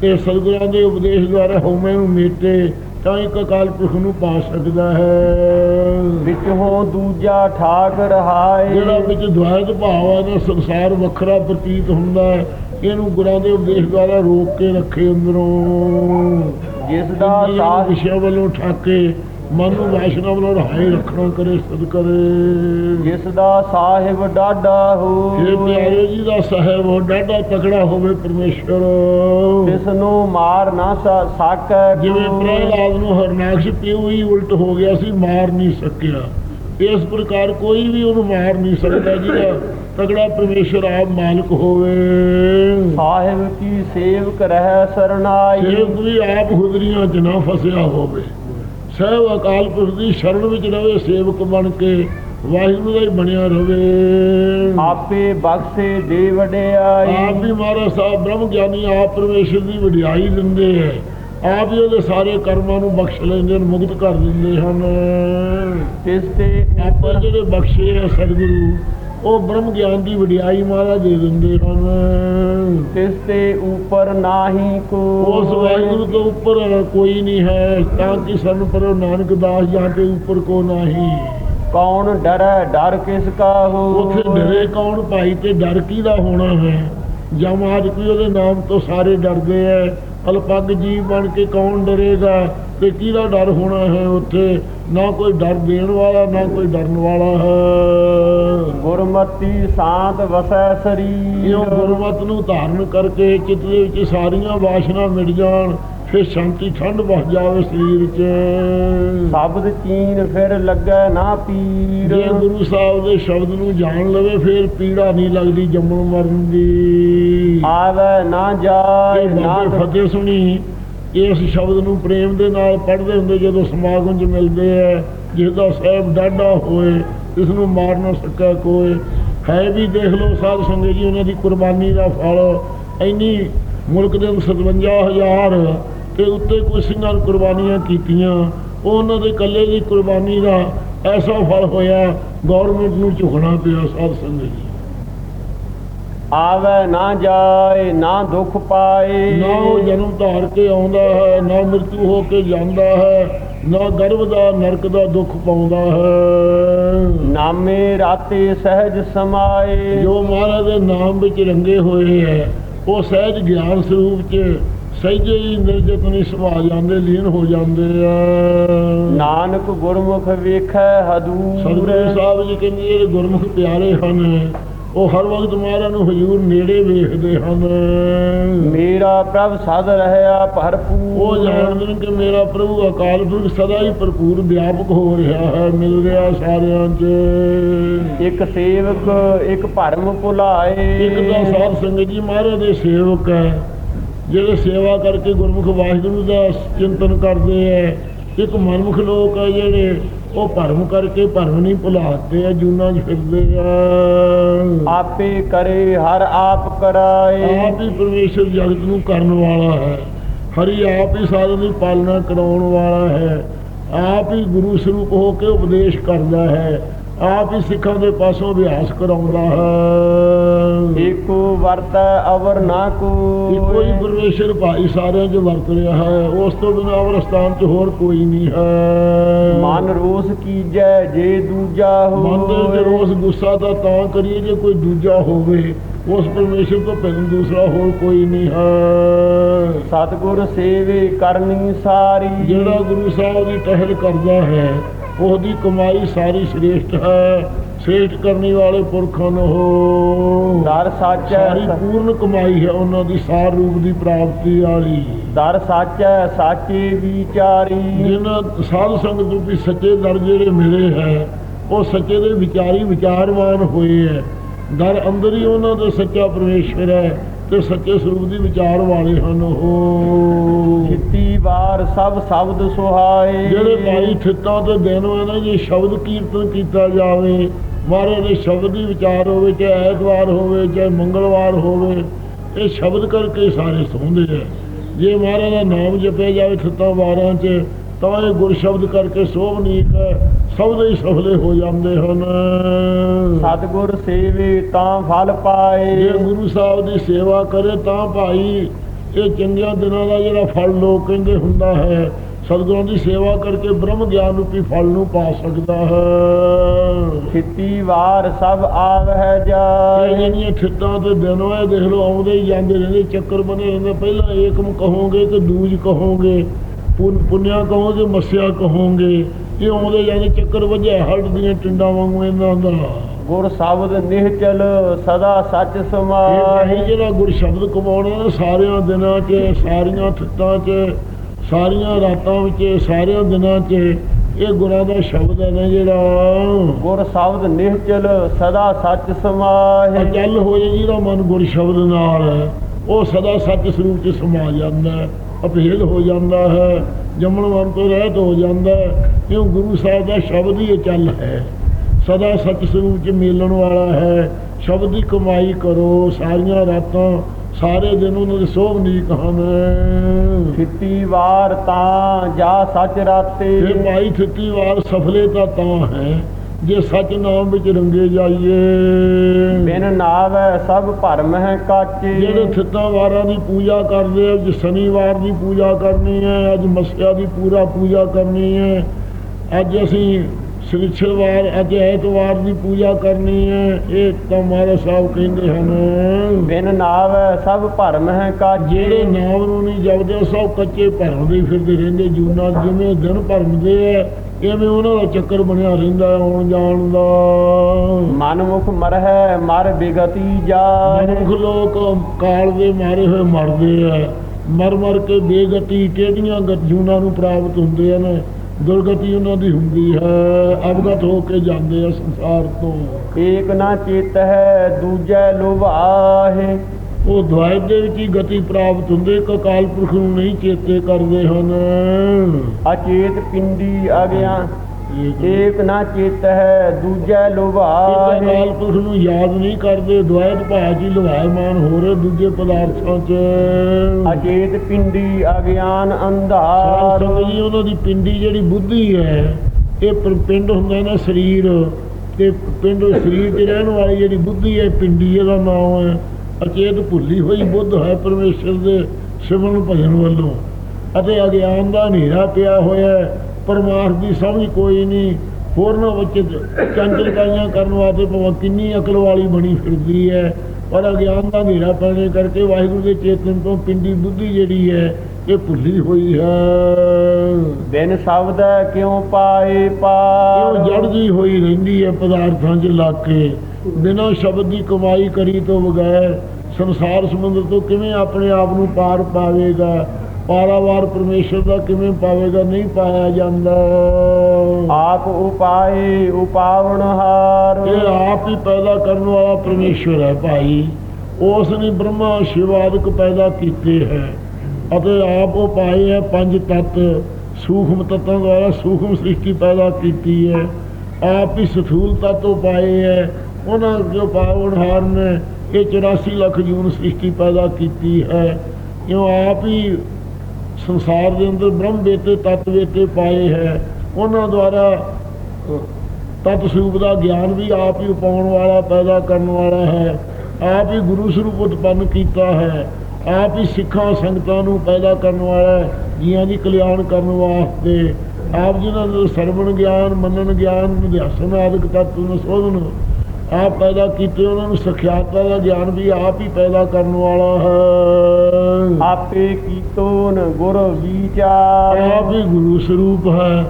ਤੇ ਸਤਿਗੁਰਾਂ ਦੇ ਉਪਦੇਸ਼ ਦੁਆਰਾ ਹਉਮੈ ਨੂੰ ਮੇਟੇ ਤਾਂ ਇੱਕ ਅਕਾਲ ਪੁਰਖ ਨੂੰ ਪਾ ਸਕਦਾ ਹੈ। ਵਿਚੋਂ ਦੂਜਾ ਠਾਕ ਰਹਾਏ ਜਿਹੜਾ ਵਿੱਚ ਦੁਆਇਤ ਭਾਵ ਹੈ ਦਾ ਸੰਸਾਰ ਵੱਖਰਾ ਪ੍ਰਤੀਤ ਹੁੰਦਾ ਹੈ। ਇਹਨੂੰ ਗੁਰਾਂ ਦੇ ਉਪਦੇਸ਼ ਦੁਆਰਾ ਰੋਕ ਕੇ ਰੱਖੇ ਅੰਦਰੋਂ। ਜਿਸ ਦਾ ਸਾਥ ਵਿਸ਼ੇ ਵੱਲੋਂ ਠਾਕੇ ਮਨ ਨੂੰ ਵਾਸ਼ਨਾ ਵੱਲੋਂ ਰਹਾਏ ਰੱਖਣਾ ਕਰੇ ਸਦ ਕਰੇ ਜਿਸ ਦਾ ਸਾਹਿਬ ਡਾਡਾ ਹੋ। ਇਹ ਪਿਆਰੇ ਜੀ ਦਾ ਸਾਹਿਬ ਉਹ ਡਾਢਾ ਤਕੜਾ ਹੋਵੇ ਪਰਮੇਸ਼ਰ। ਤਿਸ ਨੂੰ ਮਾਰ ਨਾ ਸਾਕੈ ਜਿਵੇਂ। ਪ੍ਰਹਿਲਾਦ ਨੂੰ ਹਰਨਾਕਸ਼ ਪਿਓ ਹੀ ਉਲਟ ਹੋ ਗਿਆ ਸੀ ਮਾਰ ਨਹੀਂ ਸਕਿਆ। ਇਸ ਪ੍ਰਕਾਰ ਕੋਈ ਵੀ ਉਹਨੂੰ ਮਾਰ ਨਹੀਂ ਸਕਦਾ ਜਿਹਦਾ ਤਗੜਾ ਪਰਮੇਸ਼ਰ ਆਪ ਮਾਲਕ ਹੋਵੇ। ਸਾਹਿਬ ਕੀ ਸੇਵਕ ਰਹਿ ਸਰਨਾਈ। ਸੇਵਕ ਵੀ ਆਪ ਹੁਦਰੀਆਂ 'ਚ ਨਾ ਫਸਿਆ ਹੋਵੇ। ਸਹਿਬ ਅਕਾਲ ਪੁਰਖ ਦੀ ਸ਼ਰਨ ਵਿੱਚ ਰਵੇ ਸੇਵਕ ਬਣ ਕੇ ਵਾਹਿਗੁਰੂ ਦਾ ਹੀ ਬਣਿਆ ਰਵੇ। ਆਪੇ ਬਖਸ਼ੇ ਦੇ ਵਡਿਆਈ। ਆਪ ਵੀ ਮਹਾਰਾਜ ਸਾਹਿਬ ਬ੍ਰਹਮ ਗਿਆਨੀ ਆਪ ਪਰਮੇਸ਼ਰ ਦੀ ਵਡਿਆਈ ਦਿੰਦੇ ਹੈ ਆਪ ਹੀ ਉਹਦੇ ਸਾਰੇ ਕਰਮਾਂ ਨੂੰ ਬਖਸ਼ ਲੈਂਦੇ ਹਨ ਮੁਕਤ ਕਰ ਦਿੰਦੇ ਹਨ। ਤਿਸ ਤੇ ਆਪੇ ਜਿਹੜੇ ਬਖਸ਼ੇ ਹੈ ਸਤਿਗੁਰੂ ਉਹ ਬ੍ਰਹਮ ਗਿਆਨ ਦੀ ਵਡਿਆਈ ਮਹਾਰਾਜ ਦੇ ਦਿੰਦੇ ਹਨ। ਤਿਸ ਤੇ ਉਪਰ ਨਾਹੀ ਕੋ ਉਸ ਵਾਹਿਗੁਰੂ ਤੋਂ ਉੱਪਰ ਕੋਈ ਨਹੀਂ ਹੈ ਤਾਂ ਕਿ ਸਾਨੂੰ ਪਰ ਨਾਨਕ ਦਾਸ ਜਾਂ ਤੇ ਉੱਪਰ ਕੋ ਨਹੀਂ। ਕੌਣ ਡਰੈ ਡਰ ਕਿਸ ਕਾ ਹੋ? ਉਥੇ ਡਰੇ ਕੌਣ ਭਾਈ ਤੇ ਡਰ ਕਿਹਦਾ ਹੋਣਾ ਹੈ? ਜਮਾਜ ਕੋਈ ਉਹਦੇ ਨਾਮ ਤੋਂ ਸਾਰੇ ਡਰਦੇ ਐ। ਅਲਪੱਗ ਜੀਵ ਬਣ ਕੇ ਕੌਣ ਡਰੇਗਾ ਤੇ ਕਿਹਦਾ ਡਰ ਹੋਣਾ ਹੈ ਉੱਥੇ? ਨਾ ਕੋਈ ਡਰ ਦੇਣ ਵਾਲਾ ਨਾ ਕੋਈ ਡਰਨ ਵਾਲਾ ਹੈ। ਗੁਰਮਤੀ ਸਾਧ ਵਸੈ ਸਰੀਰ। ਗੁਰਮਤ ਨੂੰ ਧਾਰਨ ਕਰਕੇ ਚਿੱਤ ਦੇ ਵਿੱਚ ਸਾਰੀਆਂ ਵਾਸ਼ਨਾ ਮਿਟ ਜਾਣ। ਫਿਰ ਸ਼ਾਂਤੀ ਠੰਡ ਵਸ ਜਾਵੇ ਸਰੀਰ 'ਚ। ਸ਼ਬਦ ਚੀਨ ਫਿਰ ਲੱਗੈ ਨਾ ਪੀਰ। ਜੇ ਗੁਰੂ ਸਾਹਿਬ ਦੇ ਸ਼ਬਦ ਨੂੰ ਜਾਣ ਲਵੇ ਫਿਰ ਪੀੜਾ ਨਹੀਂ ਲੱਗਦੀ ਜੰਮਣ ਮਰਨ ਦੀ। ਆਵੈ ਨਾ ਜਾਏ ਨਾ ਫਤਿਹ ਸੁਣੀ ਇਸ ਸ਼ਬਦ ਨੂੰ ਪ੍ਰੇਮ ਦੇ ਨਾਲ ਪੜ੍ਹਦੇ ਹੁੰਦੇ ਜਦੋਂ ਸਮਾਗਮ 'ਚ ਮਿਲਦੇ ਆ। ਜਿਸ ਦਾ ਸਾਹਿਬ ਡਾਢਾ ਹੋਏ ਇਸ ਨੂੰ ਮਾਰ ਨਾ ਸਕਾ ਕੋਈ। ਹੈ ਵੀ ਦੇਖ ਲਓ ਸਾਧ ਸੰਗਤ ਜੀ ਉਹਨਾਂ ਦੀ ਕੁਰਬਾਨੀ ਦਾ ਫਲ। ਇੰਨੀ ਮੁਲਕ ਦੇ 57000 ਤੇ ਉੱਤੇ ਕੋਈ ਸਿੰਘਾਂ ਨੇ ਕੁਰਬਾਨੀਆਂ ਕੀਤੀਆਂ ਉਹ ਉਹਨਾਂ ਦੇ ਇਕੱਲੇ ਦੀ ਕੁਰਬਾਨੀ ਦਾ ਐਸਾ ਫਲ ਹੋਇਆ ਗਵਰਨਮੈਂਟ ਨੂੰ ਝੁਕਣਾ ਪਿਆ ਸਾਧ ਸੰਗਤ ਜੀ। ਆਵੈ ਨਾ ਜਾਏ ਨਾ ਦੁੱਖ ਪਾਏ। ਨਾ ਉਹ ਜਨਮ ਧਾਰ ਕੇ ਆਉਂਦਾ ਹੈ ਨਾ ਮ੍ਰਿਤੂ ਹੋ ਕੇ ਜਾਂਦਾ ਹੈ ਨਾ ਗਰਭ ਦਾ ਨਰਕ ਦਾ ਦੁੱਖ ਪਾਉਂਦਾ ਹੈ। ਨਾਮੇ ਰਾਤੇ ਸਹਿਜ ਸਮਾਏ। ਜੋ ਮਹਾਰਾਜ ਦੇ ਨਾਮ ਵਿੱਚ ਰੰਗੇ ਹੋਏ ਹੈ ਉਹ ਸਹਿਜ ਗਿਆਨ ਸਰੂਪ ਚ ਸਹਿਜੇ ਹੀ ਨਿਰਜਤ ਨਹੀਂ ਸਮਾ ਜਾਂਦੇ ਲੀਨ ਹੋ ਜਾਂਦੇ ਆ। ਨਾਨਕ ਗੁਰਮੁਖ ਵੇਖੈ ਹਦੂਰ। ਸਤਿਗੁਰੂ ਸਾਹਿਬ ਜੀ ਕਹਿੰਦੇ ਜਿਹੜੇ ਗੁਰਮੁਖ ਪਿਆਰੇ ਹਨ ਉਹ ਹਰ ਵਕਤ ਮਹਾਰਾਜ ਨੂੰ ਹਜ਼ੂਰ ਨੇੜੇ ਵੇਖਦੇ ਹਨ। ਮੇਰਾ ਪ੍ਰਭ ਸਦ ਰਹਿਆ ਭਰਪੂਰ। ਉਹ ਜਾਣਦੇ ਨੇ ਕਿ ਮੇਰਾ ਪ੍ਰਭੂ ਅਕਾਲ ਪੁਰਖ ਸਦਾ ਹੀ ਭਰਪੂਰ ਵਿਆਪਕ ਹੋ ਰਿਹਾ ਹੈ ਮਿਲ ਰਿਹਾ ਸਾਰਿਆਂ 'ਚ। ਇੱਕ ਸੇਵਕ ਇੱਕ ਭਰਮ ਭੁਲਾਏ। ਇੱਕ ਤਾਂ ਸਾਧ ਸੰਗਤ ਜੀ ਮਹਾਰਾਜ ਦੇ ਸੇਵਕ ਹੈ। ਜਿਹੜੇ ਸੇਵਾ ਕਰਕੇ ਗੁਰਮੁਖ ਵਾਹਿਗੁਰੂ ਦਾ ਚਿੰਤਨ ਕਰਦੇ ਹੈ ਇੱਕ ਮਨਮੁਖ ਲੋਕ ਹੈ ਜਿਹੜੇ ਉਹ ਭਰਮ ਕਰਕੇ ਭਰਮ ਨਹੀਂ ਭੁਲਾਤੇ ਆ ਜੂਨਾਂ 'ਚ ਫਿਰਦੇ ਆ। ਆਪੇ ਕਰੇ ਹਰ ਆਪ ਕਰਾਏ। ਆਪ ਹੀ ਪਰਮੇਸ਼ਰ ਜਗਤ ਨੂੰ ਕਰਨ ਵਾਲਾ ਹੈ। ਹਰੀ ਆਪ ਹੀ ਸਾਰਿਆਂ ਦੀ ਪਾਲਣਾ ਕਰਾਉਣ ਵਾਲਾ ਹੈ। ਆਪ ਹੀ ਗੁਰੂ ਸਰੂਪ ਹੋ ਕੇ ਉਪਦੇਸ਼ ਕਰਦਾ ਹੈ। ਆਪ ਹੀ ਸਿੱਖਾਂ ਦੇ ਪਾਸੋਂ ਅਭਿਆਸ ਕਰਾਉਂਦਾ ਹੈ। ਏਕੋ ਵਰਤੈ ਅਵਰ ਨਾ ਇੱਕੋ ਹੀ ਕੋਈ ਪਰਮੇਸ਼ਰ ਭਾਈ ਸਾਰਿਆਂ 'ਚ ਵਰਤ ਰਿਹਾ ਹੈ। ਉਸ ਤੋਂ ਬਿਨਾਂ ਅਵਰ ਸਥਾਨ 'ਚ ਹੋਰ ਕੋਈ ਨਹੀਂ ਹੈ। ਮਨ ਰੋਸ ਕੀਜੈ ਜੇ ਦੂਜਾ ਮਨ ਦੇ ਰੋਸ ਗੁੱਸਾ ਤਾਂ ਤਾਂ ਕਰੀਏ ਜੇ ਕੋਈ ਦੂਜਾ ਹੋਵੇ। ਉਸ ਪਰਮੇਸ਼ਰ ਤੋਂ ਪਹਿਲਾਂ ਦੂਸਰਾ ਹੋਰ ਕੋਈ ਨਹੀਂ ਹੈ। ਸਤਿਗੁਰ ਸੇਵੇ ਕਰਨੀ ਸਾਰੀ। ਜਿਹੜਾ ਗੁਰੂ ਸਾਹਿਬ ਦੀ ਟਹਿਲ ਕਰਦਾ ਹੈ ਉਹਦੀ ਕਮਾਈ ਸਾਰੀ ਸ੍ਰੇਸ਼ਟ ਹੈ। ਸ੍ਰੇਸ਼ਟ ਕਰਨੀ ਵਾਲੇ ਪੁਰਖਾਂ ਨੂੰ ਹੋ। ਦਰ ਸਾਰੀ ਸਾਚੈ ਪੂਰਨ ਕਮਾਈ ਹੈ ਉਹਨਾਂ ਦੀ ਸਾਰ ਰੂਪ ਦੀ ਪ੍ਰਾਪਤੀ ਵਾਲੀ। ਦਰ ਸਾਚੈ ਸਾਚੇ ਵਿਚਾਰੀ ਜਿਨ੍ਹਾਂ ਸਾਧ ਸੰਗਤ ਰੂਪੀ ਸੱਚੇ ਦਰ ਜਿਹੜੇ ਮਿਲੇ ਹੈ ਉਹ ਸੱਚੇ ਦੇ ਵਿਚਾਰੀ ਵਿਚਾਰਵਾਨ ਹੋਏ ਹੈ। ਦਰ ਅੰਦਰ ਹੀ ਉਹਨਾਂ ਦੇ ਸੱਚਾ ਪਰਮੇਸ਼ਰ ਹੈ। ਤੇ ਸੱਚੇ ਸਰੂਪ ਦੀ ਵਿਚਾਰ ਵਾਲੇ ਹਨ ਉਹ। ਜਿੱਤੀ ਵਾਰ ਸਭ ਸ਼ਬਦ ਸੁਹਾਏ। ਜਿਹੜੇ ਭਾਈ ਠਿੱਤਾਂ ਤੇ ਦਿਨ ਹੋਏ ਨੇ ਜੇ ਸ਼ਬਦ ਕੀਰਤਨ ਕੀਤਾ ਜਾਵੇ ਮਹਾਰਾਜ ਦੇ ਸ਼ਬਦ ਦੀ ਵਿਚਾਰ ਹੋਵੇ ਚਾਹੇ ਐਤਵਾਰ ਹੋਵੇ ਚਾਹੇ ਮੰਗਲਵਾਰ ਹੋਵੇ ਇਹ ਸ਼ਬਦ ਕਰਕੇ ਸਾਰੇ ਸੌਂਦੇ ਆ। ਜੇ ਮਹਾਰਾਜ ਦਾ ਨਾਮ ਜਪਿਆ ਜਾਵੇ ਠਿੱਤਾਂ ਵਾਰਾਂ 'ਚ ਤਾਂ ਇਹ ਗੁਰ ਸ਼ਬਦ ਕਰਕੇ ਸੋਭਨੀਕ ਹੈ ਸਭ ਦੇ ਹੀ ਸਫਲੇ ਹੋ ਜਾਂਦੇ ਹਨ। ਸਤਿਗੁਰ ਸੇਵੇ ਤਾਂ ਫਲ ਪਾਏ। ਜੇ ਗੁਰੂ ਸਾਹਿਬ ਦੀ ਸੇਵਾ ਕਰੇ ਤਾਂ ਭਾਈ ਇਹ ਚੰਗਿਆਂ ਦਿਨਾਂ ਦਾ ਜਿਹੜਾ ਫਲ ਲੋਕ ਕਹਿੰਦੇ ਹੁੰਦਾ ਹੈ ਸਤਿਗੁਰਾਂ ਦੀ ਸੇਵਾ ਕਰਕੇ ਬ੍ਰਹਮ ਗਿਆਨ ਰੂਪੀ ਫਲ ਨੂੰ ਪਾ ਸਕਦਾ ਹੈ। ਖਿੱਤੀ ਵਾਰ ਸਭ ਆਵਹਿ ਜਾਏ। ਜਿਹੜੀਆਂ ਠਿੱਤਾਂ ਤੇ ਦਿਨ ਹੋਏ ਦੇਖ ਲਓ ਆਉਂਦੇ ਹੀ ਜਾਂਦੇ ਰਹਿੰਦੇ ਚੱਕਰ ਬਣੇ ਰਹਿੰਦੇ। ਪਹਿਲਾਂ ਏਕਮ ਕਹੋਗੇ ਤੇ ਦੂਜ ਕਹੋਗੇ ਪੁੰਨ- ਪੁੰਨਿਆ ਕਹੋਗੇ ਮੱਸਿਆ ਕਹੋਗੇ। ਇਹ ਆਉਂਦੇ ਜਾਂਦੇ ਚੱਕਰ ਵੱਜਿਆ? ਹਲਟ ਦੀਆਂ ਟਿੰਡਾਂ ਵਾਂਗੂ ਇਹਨਾਂ ਦਾ। ਗੁਰ ਸ਼ਬਦ ਨਿਹਚਲ ਸਦਾ ਸੱਚ ਇਹ ਸਮਾਏ ਭਾਈ ਜਿਹੜਾ ਗੁਰ ਸ਼ਬਦ ਕਮਾਉਣਾ ਸਾਰਿਆਂ ਦਿਨਾਂ 'ਚ ਸਾਰੀਆਂ ਠਿੱਤਾਂ 'ਚ ਸਾਰੀਆਂ ਰਾਤਾਂ ਵਿੱਚ ਸਾਰਿਆਂ ਦਿਨਾਂ 'ਚ ਇਹ ਗੁਰਾਂ ਦਾ ਸ਼ਬਦ ਹੈ ਨਾ ਜਿਹੜਾ? ਗੁਰ ਸ਼ਬਦ ਨਿਹਚਲ ਸਦਾ ਸੱਚ ਸਮਾਏ ਅਚਲ ਹੋ ਜੇ ਜਿਹਦਾ ਮਨ ਗੁਰ ਸ਼ਬਦ ਨਾਲ ਉਹ ਸਦਾ ਸੱਚ ਸਰੂਪ 'ਚ ਸਮਾ ਜਾਂਦਾ। ਹੈ ਅਭੇਦ ਹੋ ਜਾਂਦਾ ਹੈ ਜੰਮਣ ਮਨ ਤੋਂ ਰਹਿਤ ਹੋ ਜਾਂਦਾ ਹੈ। ਕਿਉਂ ਗੁਰੂ ਸਾਹਿਬ ਦਾ ਸ਼ਬਦ ਹੀ ਅਚਲ ਹੈ? ਸਦਾ ਸੱਚ ਸਰੂਪ 'ਚ ਮੇਲਣ ਵਾਲਾ ਹੈ। ਸ਼ਬਦ ਦੀ ਕਮਾਈ ਕਰੋ ਸਾਰੀਆਂ ਰਾਤਾਂ ਸਾਰੇ ਦਿਨ ਉਹਨਾਂ ਦੇ ਸੋਭਨੀਕ ਹਨ। ਖਿੱਤੀ ਵਾਰ ਤਾਂ ਜਾ ਸੱਚ ਰਾਤੇ। ਇਹ ਮਾਈ ਥਿੱਤੀ ਵਾਰ ਸਫਲਤਾ ਤਾਂ ਹੈ। ਜੇ ਸੱਚ ਨਾਮ ਵਿੱਚ ਰੰਗੇ ਜਾਈਏ। ਬਿਨ ਨਾਵੈ ਸਭ ਭਰਮ ਹੈ ਕਾਚੇ। ਜਿਹੜੇ ਥਿੱਤਾਂ ਵਾਰਾਂ ਦੀ ਪੂਜਾ ਕਰਦੇ ਅੱਜ ਸ਼ਨੀਵਾਰ ਦੀ ਪੂਜਾ ਕਰਨੀ ਹੈ ਅੱਜ ਮੱਸਿਆ ਦੀ ਪੂਰਾ ਪੂਜਾ ਕਰਨੀ ਹੈ ਅੱਜ ਅਸੀਂ ਸ਼ਨੀਚਰਵਾਰ ਅੱਜ ਐਤਵਾਰ ਦੀ ਪੂਜਾ ਕਰਨੀ ਹੈ ਇਹ ਤਾਂ ਮਹਾਰਾਜ ਸਾਹਿਬ ਕਹਿੰਦੇ ਹਨ। ਬਿਨ ਨਾਵੈ ਸਭ ਭਰਮ ਹੈ ਕਾਚੇ। ਜਿਹੜੇ ਨਾਮ ਨੂੰ ਨਹੀਂ ਜਪਦੇ ਸਭ ਕੱਚੇ ਭਰਮਦੇ ਹੀ ਫਿਰਦੇ ਰਹਿੰਦੇ ਜੂਨਾ ਜਿਵੇਂ ਦਿਨ ਭਰਮਦੇ ਆ ਐਵੇਂ ਉਹਨਾਂ ਦਾ ਚੱਕਰ ਬਣਿਆ ਰਹਿੰਦਾ ਹੈ ਆਉਣ ਜਾਣ ਦਾ? ਮਨ ਮੁਖ ਮਰਹਿ ਮਰ ਬਿਗਤੀ ਜਾਏ ਮਨੁੱਖ ਲੋਕ ਕਾਲ ਦੇ ਮਾਰੇ ਹੋਏ ਮਰਦੇ ਆ। ਮਰ ਮਰ ਕੇ ਬੇਗਤੀ ਟੇਢੀਆਂ ਗਤਜੂਨਾਂ ਨੂੰ ਪ੍ਰਾਪਤ ਹੁੰਦੇ ਹਨ? ਦੁਰਗਤੀ ਉਹਨਾਂ ਦੀ ਹੁੰਦੀ ਹੈ। ਅਵਗਤ ਹੋ ਕੇ ਜਾਂਦੇ ਆ ਸੰਸਾਰ ਤੋਂ। ਏਕ ਨਾ ਚਿਤ ਹੈ ਦੂਜੈ ਲੋਭਾਹੇ। ਉਹ ਦਵਾਇਤ ਦੇ ਵਿੱਚ ਹੀ ਗਤੀ ਪ੍ਰਾਪਤ ਹੁੰਦੇ ਇੱਕ ਅਕਾਲ ਪੁਰਖ ਨੂੰ ਨਹੀਂ ਚੇਤੇ ਕਰਦੇ ਹਨ। ਅਚੇਤ ਪਿੰਡੀ ਅਗਿਆ ਇੱਕ ਏਕ ਨਾ ਚਿਤ ਹੈ ਦੂਜੈ ਲੋਭਾਹੇ ਅਕਾਲ ਪੁਰਖ ਨੂੰ ਯਾਦ ਨਹੀਂ ਕਰਦੇ ਦਵਾਇਤ ਭਾਜ ਹੀ ਲਵਾਇਮਾਨ ਹੋ ਰਹੇ ਦੂਜੇ ਪਦਾਰਥਾਂ 'ਚ। ਅਚੇਤ ਪਿੰਡੀ ਅਗਿਆਨ ਅੰਧਾਰ। ਜੀ ਉਹਨਾਂ ਦੀ ਪਿੰਡੀ ਜਿਹੜੀ ਬੁੱਧੀ ਹੈ ਇਹ ਪਿੰਡ ਹੁੰਦਾ ਨਾ ਸਰੀਰ ਤੇ ਪਿੰਡ ਸਰੀਰ 'ਚ ਰਹਿਣ ਵਾਲੀ ਜਿਹੜੀ ਬੁੱਧੀ ਹੈ ਪਿੰਡੀ ਇਹਦਾ ਨਾਮ ਹੈ ਅਚੇਤ ਭੁੱਲੀ ਹੋਈ ਬੁੱਧ ਹੈ ਪਰਮੇਸ਼ਰ ਦੇ ਸਿਮਰਨ ਭਜਨ ਵੱਲੋਂ। ਅਤੇ ਅਗਿਆਨ ਦਾ ਹਨੇਰਾ ਪਿਆ ਹੋਇਆ ਪਰਮਾਰਥ ਦੀ ਸਮਝ ਕੋਈ ਨਹੀਂ ਹੋਰਨਾਂ ਵਿੱਚ ਚੰਚਲ ਕਾਈਆਂ ਕਰਨ ਵਾਸਤੇ ਭਾਵੇਂ ਕਿੰਨੀ ਅਕਲ ਵਾਲੀ ਬਣੀ ਫਿਰਦੀ ਹੈ। ਪਰ ਅਗਿਆਨ ਦਾ ਹਨੇਰਾ ਪੈਣੇ ਕਰਕੇ ਵਾਹਿਗੁਰੂ ਦੇ ਚੇਤਨ ਤੋਂ ਪਿੰਡੀ ਬੁੱਧੀ ਜਿਹੜੀ ਹੈ ਇਹ ਭੁੱਲੀ ਹੋਈ ਹੈ। ਬਿਨ ਸ਼ਬਦ ਕਿਉ ਪਾਏ ਉਹ ਜੜ ਜੀ ਹੋਈ ਰਹਿੰਦੀ ਹੈ ਪਦਾਰਥਾਂ 'ਚ ਲੱਗ ਕੇ? ਬਿਨਾਂ ਸ਼ਬਦ ਦੀ ਕਮਾਈ ਕਰੀ ਤੋਂ ਬਗੈਰ ਸੰਸਾਰ ਸਮੁੰਦਰ ਤੋਂ ਕਿਵੇਂ ਆਪਣੇ ਆਪ ਨੂੰ ਪਾਰ ਪਾਵੇਗਾ? ਪਾਰਾਵਾਰ ਪਰਮੇਸ਼ਰ ਦਾ ਕਿਵੇਂ ਪਾਵੇਗਾ? ਨਹੀਂ ਪਾਇਆ ਜਾਂਦਾ। ਆਪ ਉਪਾਏ ਉਪਾਵਨ ਹਾਰ। ਇਹ ਆਪ ਹੀ ਪੈਦਾ ਕਰਨ ਵਾਲਾ ਪਰਮੇਸ਼ਰ ਹੈ ਭਾਈ। ਉਸ ਨੇ ਬ੍ਰਹਮਾ ਸ਼ਿਵ ਆਦਿਕ ਪੈਦਾ ਕੀਤੇ ਹੈ ਅਤੇ ਆਪ ਉਹ ਪਾਏ ਹੈ ਪੰਜ ਤੱਤ। ਸੂਖਮ ਤੱਤਾਂ ਦੁਆਰਾ ਸੂਖਮ ਸ੍ਰਿਸ਼ਟੀ ਪੈਦਾ ਕੀਤੀ ਹੈ। ਆਪ ਹੀ ਸਥੂਲ ਤੱਤ ਉਹ ਪਾਏ ਹੈ। ਉਹਨਾਂ ਜੋ ਪਾਵਨਹਾਰ ਨੇ ਇਹ 84 ਲੱਖ ਜੂਨ ਸ੍ਰਿਸ਼ਟੀ ਪੈਦਾ ਕੀਤੀ ਹੈ। ਕਿਉਂ ਆਪ ਹੀ ਸੰਸਾਰ ਦੇ ਅੰਦਰ ਬ੍ਰਹਮ ਵੇਤੇ ਤੱਤ ਵੇਤੇ ਪਾਏ ਹੈ। ਉਹਨਾਂ ਦੁਆਰਾ ਅ, ਤਤ ਸਰੂਪ ਦਾ ਗਿਆਨ ਵੀ ਆਪ ਹੀ ਉਪਾਉਣ ਵਾਲਾ ਪੈਦਾ ਕਰਨ ਵਾਲਾ ਹੈ। ਆਪ ਹੀ ਗੁਰੂ ਸਰੂਪ ਉਤਪੰਨ ਕੀਤਾ ਹੈ। ਆਪ ਹੀ ਸਿੱਖਾਂ ਸੰਗਤਾਂ ਨੂੰ ਪੈਦਾ ਕਰਨ ਵਾਲਾ ਜੀਆਂ ਦੀ ਕਲਿਆਣ ਕਰਨ ਵਾਸਤੇ। ਆਪ ਜਿਨ੍ਹਾਂ ਨੂੰ ਸਰਵਣ ਗਿਆਨ ਮੰਨਣ ਗਿਆਨ ਨਿਧਿਆਸਨ ਆਦਿਕ ਤਤ ਨੂੰ ਸੋਧਨ ਆਪ ਪੈਦਾ ਕੀਤੇ ਉਹਨਾਂ ਨੂੰ ਸਖਿਆਤਾ ਦਾ ਗਿਆਨ ਵੀ ਆਪ ਹੀ ਪੈਦਾ ਕਰਨ ਵਾਲਾ ਹੈ। ਆਪੇ ਕੀਤੋਨ ਗੁਰ ਵਿਚਾਰ ਆਪ ਹੀ ਗੁਰੂ ਸਰੂਪ ਹੈ।